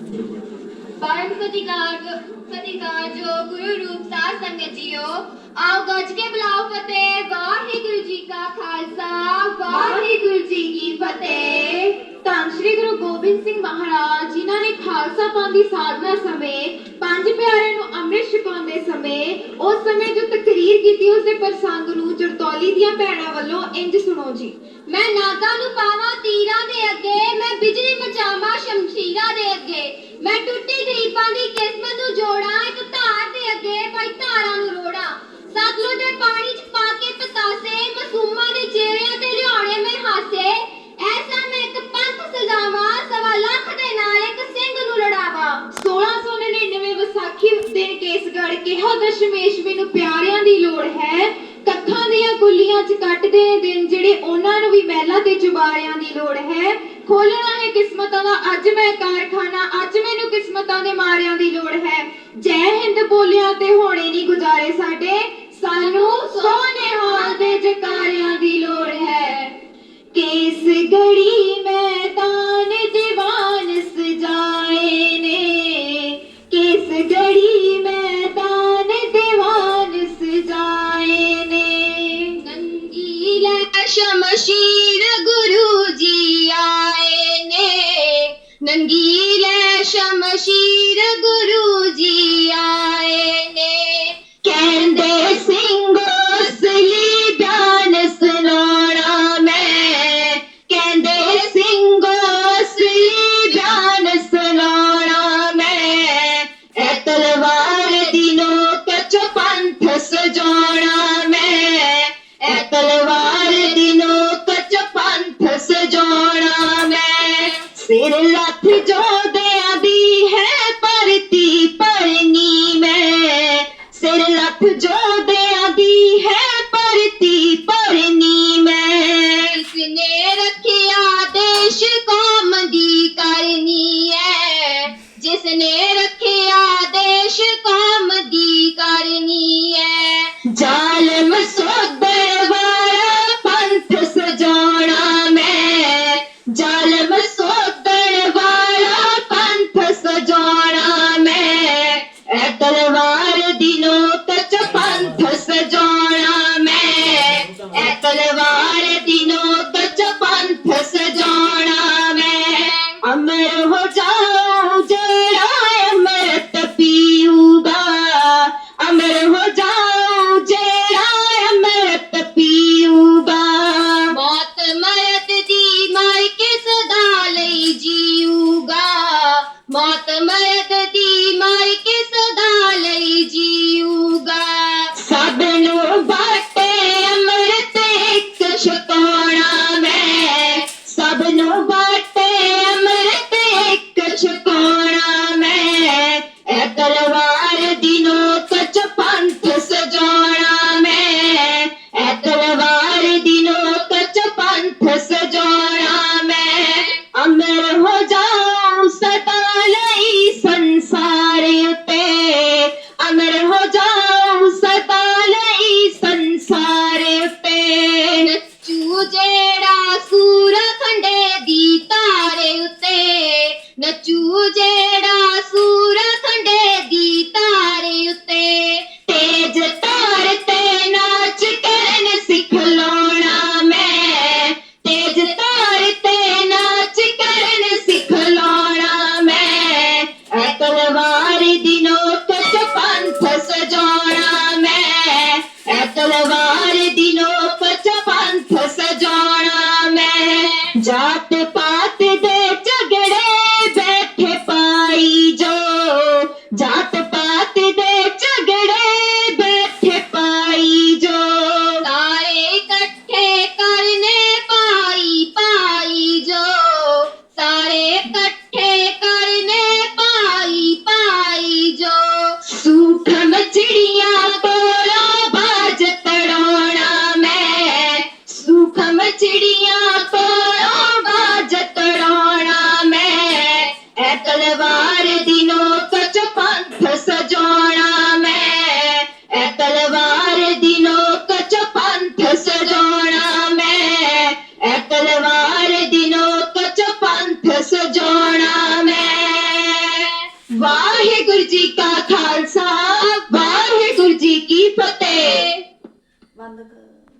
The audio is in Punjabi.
ਪਰਮ ਸਤਿਕਾਰ ਸਤਿਕਾਰ ਜੋ ਗੁਰੂ ਰੂਪ ਸਾਧ ਸੰਗਤ ਜੀਓ। ਆਓ ਗੱਜ ਕੇ ਬੁਲਾਓ ਫਤਿਹ। ਵਾਹਿਗੁਰੂ ਜੀ ਕਾ ਖਾਲਸਾ, ਵਾਹਿਗੁਰੂ ਜੀ ਕੀ ਫਤਿਹ। ਧੰਨ ਸ਼੍ਰੀ ਗੁਰੂ ਗੋਬਿੰਦ ਸਿੰਘ ਮਹਾਰਾਜ, ਜਿਨ੍ਹਾਂ ਨੇ ਖਾਲਸਾ ਪੰਥ ਦੀ ਸਾਧਨਾ ਸਮੇਂ, ਪੰਜ ਪਿਆਰਿਆਂ ਨੂੰ ਅੰਮ੍ਰਿਤ ਛਕਾਉਂਦੇ ਸਮੇਂ, ਉਸ ਸਮੇਂ ਜੋ ਤਕਰੀਰ ਕੀਤੀ ਉਸ ਦੇ ਪ੍ਰਸੰਗ ਨੂੰ ਜਰਤੌਲੀ ਦੀਆਂ ਭੈਣਾਂ ਵੱਲੋਂ ਇੰਜ ਸੁਣੋ ਜੀ। ਮੈਂ ਨਾਗਾ ਨੂੰ ਪਾਵਾਂ ਤੀਰਾਂ ਦੇ ਅੱਗੇ, ਮੈਂ ਬਿਜਲੀ ਮਚਾਵਾਂ ਮੈਂ ਟੁੱਟੀ ਗਰੀਬਾਂ ਦੀ ਕਿਸਮਤ ਨੂੰ ਜੋੜਾਂ, ਇੱਕ ਧਾਰ ਦੇ ਅੱਗੇ ਭਾਈ ਧਾਰਾਂ ਨੂੰ ਰੋੜਾਂ। ਸਤਲੁਜ ਦੇ ਪਾਣੀ 'ਚ ਪਾ ਕੇ ਪਤਾਸੇ, ਮਾਸੂਮਾਂ ਦੇ ਚਿਹਰਿਆਂ ਤੇ ਲਿਆਉਣੇ ਮੈਂ ਹਾਸੇ। ਐਸਾ ਮੈਂ ਇੱਕ ਪੰਥ ਸਜਾਵਾਂ, ਸਵਾ ਲੱਖ ਦੇ ਨਾਲ ਇੱਕ ਸਿੰਘ ਨੂੰ ਲੜਾਵਾਂ। 1699 ਵਿਸਾਖੀ ਦਿਨ ਕੇਸਗੜ੍ਹ ਕਿਹਾ ਦਸ਼ਮੇਸ਼, ਮੈਨੂੰ ਪਿਆਰਿਆਂ ਦੀ ਲੋੜ ਹੈ। ਕੱਖਾਂ ਦੀਆਂ ਗੁੱਲੀਆਂ ਚ ਕੱਟਦੇ ਨੇ ਦਿਨ ਜਿਹੜੇ ਉਹਨਾਂ ਨੂੰ ਵੀ ਮਹਿਲਾ ਤੇ ਚੁਬਾਰਿਆਂ ਦੀ ਲੋੜ ਹੈ। ਖੋਲਣਾ ਹੈ ਕਿਸਮਤਾਂ ਦਾ, ਅੱਜ ਮੈਂ ਕਾਰਖਾਨਾ, ਅੱਜ ਮੈਨੂੰ ਕਿਸਮਤਾਂ ਦੇ ਮਾਰਿਆਂ ਦੀ ਲੋੜ ਹੈ। ਜੈ ਹਿੰਦ ਬੋਲਿਆਂ ਤੇ ਹੋਣੇ ਨਹੀਂ ਗੁਜ਼ਾਰੇ ਸਾਡੇ। ਸਾਨੂੰ ਸੋਹਣੇ ਹਾਲ ਦੇ ਜਕਾਰਿਆਂ ਦੀ ਲੋੜ ਹੈ। ਕੇਸ ਗੜੀ ਮੈਦਾਨ ਦੀਵਾਨ ਸਜਾਏ ਨੇ। ਕੇਸ ਗੜੀ Machine. ਸਿਰ ਲੱਥ ਜੋਧਿਆਂ ਦੀ ਹੈ, ਪਰਤੀ ਪਰਨੀ ਮੈਂ। ਸਿਰ ਲੱਥ ਜੋਧਿਆਂ ਦੀ ਹੈ, ਪਰਤੀ ਪਰਨੀ ਮੈਂ। ਇਸਨੇ ਰੱਖਿਆ ਦੇਸ਼ ਕੌਮ ਦੀ ਕਰਨੀ ਹੈ ਜਿਸਨੇ ਰੱਖਿਆ ਦੇਸ਼ ਕੌਮ ਦੀ ਕਰਨੀ ਹੈ ਜ਼ਾਲਮ ਸੋਦਰ হো ਮੈਂ ਜਾਤ ਪਾਤ ਦੇ ਝਗੜੇ ਬੈਠੇ ਪਾਈ ਜੋ ਜਾਤ ਪਾਤ ਦੇ ਝਗੜੇ ਬੈਠੇ ਪਾਈ ਜੋ ਸਾਰੇ ਇਕੱਠੇ ਕਰਨੇ ਪਾਈ ਪਾਈ ਜੋ ਸਾਰੇ ਇਕੱਠੇ ਕਰਨੇ ਪਾਈ ਪਾਈ ਜੋ ਸੂਖਮ ਚਿੜੀਆਂ ਕੋਲੋਂ ਬਾਜ ਤੜਾਉਣਾ ਮੈਂ ਸੂਖਮ ਜੀ ਕਾ ਖਾਲਸਾ